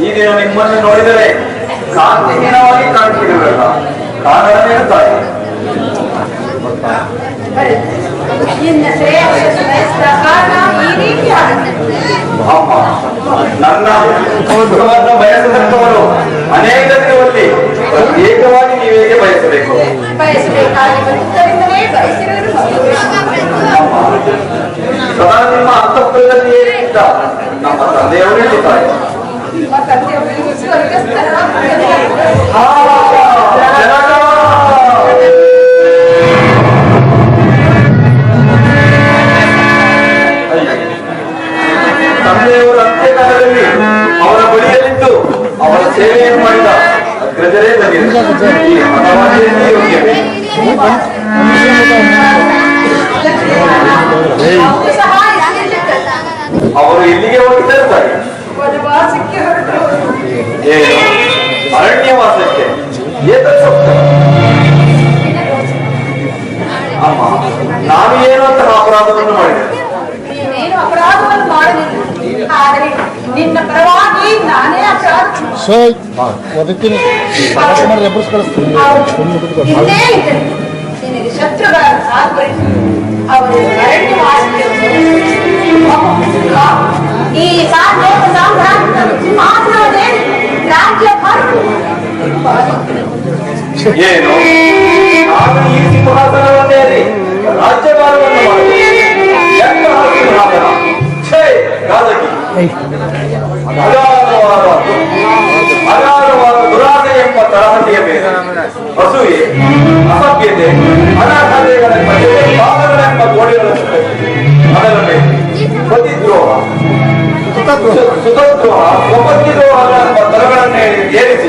ನನ್ನನ್ನು ನೋಡಿದರೆ ಕಾಂತಿಹೀನವಾಗಿ ಬಯಸಿದ ಕಾರಣ ಇರುತ್ತಾರೆ ನನ್ನ ಸುಖವನ್ನು ಬಯಸದಂತವರು ಅನೇಕ ದಿನದಲ್ಲಿ ಪ್ರತ್ಯೇಕವಾಗಿ ನೀವೇಗೆ ಬಯಸಬೇಕು? ಸದಾ ನಿಮ್ಮ ಅಂತಃಪುರದಲ್ಲಿಯೇ ಇದ್ದ ನಮ್ಮ ತಂದೆಯವರೇ ತಾಯಿ ನಿಮ್ಮ ತಂದೆಯವರು ಸ್ವರ್ಗಸ್ಥರ ಆ, ಜನಕ! ತಂದೆಯವರ ಅಂತ್ಯಕಾಲದಲ್ಲಿ ಅವರ ಬಳಿಯಲ್ಲಿದ್ದು ಅವರ ಸೇವೆಯನ್ನು ಮಾಡಿದ ಅಗ್ರಜರೇ ತಮಗೆ ಈ ಹಣವಾದಿಯಲ್ಲಿ ಯೋಗ್ಯವೇ ಅರಣ್ಯವಾಸಕ್ಕೆ ಏತತ್ ಸೂಕ್ತ? ಅಮ್ಮ ನಾನು ಏನು ಅಂತಹ ಅಪರಾಧವನ್ನು ಮಾಡಿದೆ ನೀನೇನು ಅಪರಾಧವನ್ನು ಮಾಡಲಿಲ್ಲ ಆದರೆ ನಿನ್ನ ಪರವಾಗಿ ನಾನೇ ಅಪರಾಧ ಸೊ ಒದಗ್ತೀನಿ ಮಾಡಿ ಎಬ್ಬರ್ಸ್ ಕಳಿಸ್ತೀನಿ ಹಿಂದೆ ಇದ್ದರು ನಿನಗೆ ಶತ್ರುಗಳನ್ನು ಸಾಕುವರಿಸಿ ಅವರು ಅರಣ್ಯವಾಸಕ್ಕೆ ಹೋದರು. ಈ ಸಾಂದೇಶ ಸಾಮ್ರಾಜ್ಯ ಏನು? ನಾನು ಈ ಸಿಂಹಾಸನವನ್ನೇರಿ ರಾಜ್ಯಭಾರವನ್ನು ಸಿಂಹಾಸನ ಛೇ ಗಾದಗಿ ಅಗಾಧವಾದ ಅಗಾಧವಾದ ದುರಾಸೆ ಎಂಬ ತರಹತಿಯ ಮೇಲೆ ಹಸುವೆ ಅಸಭ್ಯತೆ ಅನಾಥತೆಗಳ ಪಾದಗಳೆಂಬ ಗೋಡೆಗಳನ್ನು ಕಟ್ಟಿ ಅದರ ಮೇಲೆ ಪತಿದ್ರೋಹ ಸುತದ್ರೋಹ. ಎಂಬ ತರಗಳನ್ನು ಏರಿಸಿ